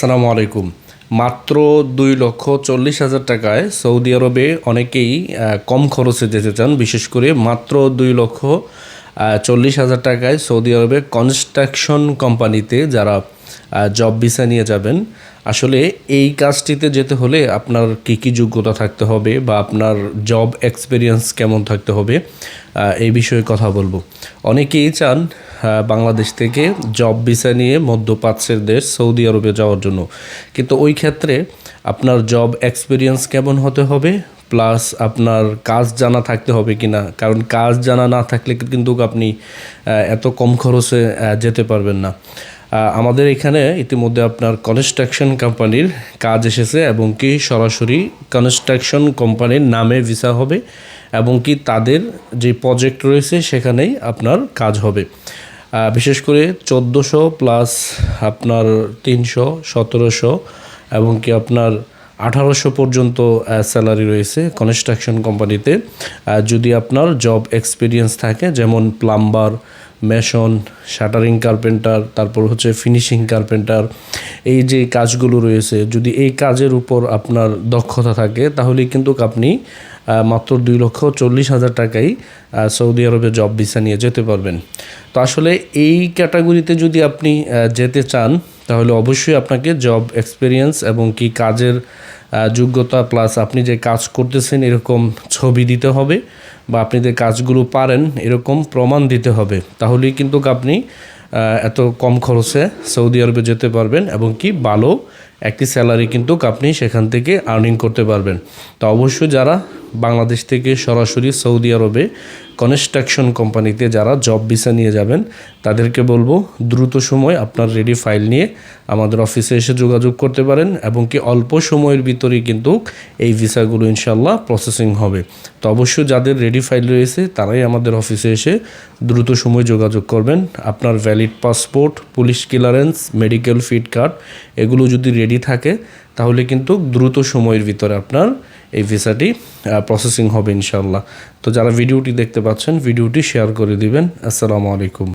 আসসালামু আলাইকুম। মাত্র দুই লক্ষ চল্লিশ হাজার টাকায় সৌদি আরবে অনেকেই কম খরচে যেতে চান। বিশেষ করে মাত্র দুই লক্ষ চল্লিশ হাজার টাকায় সৌদি আরবে কনস্ট্রাকশন কোম্পানিতে যারা জব ভিসা নিয়ে যাবেন, আসলে এই কাজটিতে যেতে হলে আপনার কী কী যোগ্যতা থাকতে হবে বা আপনার জব এক্সপিরিয়েন্স কেমন থাকতে হবে এই বিষয়ে কথা বলব। অনেকেই চান বাংলাদেশ থেকে জব ভিসা নিয়ে মধ্যপ্রাচ্যের দেশ সৌদি আরবে যাওয়ার জন্য। কিন্তু ওই ক্ষেত্রে আপনার জব এক্সপিরিয়েন্স কেমন হতে হবে? প্লাস আপনার কাজ জানা থাকতে হবে কি না কারণ কাজ জানা না থাকলে কিন্তু আপনি এত কম খরচে যেতে পারবেন না। আমাদের এখানে ইতিমধ্যে আপনার কনস্ট্রাকশন কোম্পানির কাজ এসেছে এবং কি সরাসরি কনস্ট্রাকশন কোম্পানির নামে ভিসা হবে এবং কি তাদের যে প্রজেক্ট রয়েছে সেখানেই আপনার কাজ হবে। বিশেষ করে চোদ্দোশো প্লাস আপনার তিনশো, সতেরোশো এবং কি আপনার আঠারোশো পর্যন্ত স্যালারি রয়েছে কনস্ট্রাকশন কোম্পানিতে যদি আপনার জব এক্সপিরিয়েন্স থাকে, যেমন প্লাম্বার মেশন, শাটারিং কার্পেন্টার, তারপর হচ্ছে ফিনিশিং কার্পেন্টার, এই যে কাজগুলো রয়েছে, যদি এই কাজের উপর আপনার দক্ষতা থাকে, তাহলে কিন্তু আপনি মাত্র দুই লক্ষ চল্লিশ হাজার টাকাই সৌদি আরবে জব ভিসা নিয়ে যেতে পারবেন। তো আসলে এই ক্যাটাগরিতে যদি আপনি যেতে চান, তাহলে অবশ্যই আপনাকে জব এক্সপিরিয়েন্স এবং কি কাজের যোগ্যতা প্লাস আপনি যে কাজ করতেছেন, এরকম ছবি দিতে হবে বা আপনি যে কাজগুলো পারেন, এরকম প্রমাণ দিতে হবে। তাহলেই কিন্তু আপনি এত কম খরচে সৌদি আরবে যেতে পারবেন এবং কি ভালো একটি স্যালারি কিন্তু আপনি সেখান থেকে আর্নিং করতে পারবেন। তো অবশ্যই যারা বাংলাদেশ থেকে সরাসরি সৌদি আরবে কনস্ট্রাকশন কোম্পানিতে যারা জব ভিসা নিয়ে যাবেন, তাদেরকে বলব দ্রুত সময় আপনার রেডি ফাইল নিয়ে আমাদের অফিসে এসে যোগাযোগ করতে পারেন এবং কি অল্প সময়ের ভিতরেই কিন্তু এই ভিসাগুলো ইনশাল্লাহ প্রসেসিং হবে। তো অবশ্যই যাদের রেডি ফাইল রয়েছে, তারাই আমাদের অফিসে এসে দ্রুত সময় যোগাযোগ করবেন। আপনার valid passport police clearance medical fit card এগুলো যদি রেডি থাকে, তাহলে কিন্তু দ্রুত সময়ের ভিতরে আপনার এই ভিসাটি প্রসেসিং হবে ইনশাল্লাহ তো যারা ভিডিওটি দেখতে পাচ্ছেন, ভিডিওটি শেয়ার করে দিবেন। আসসালামু আলাইকুম।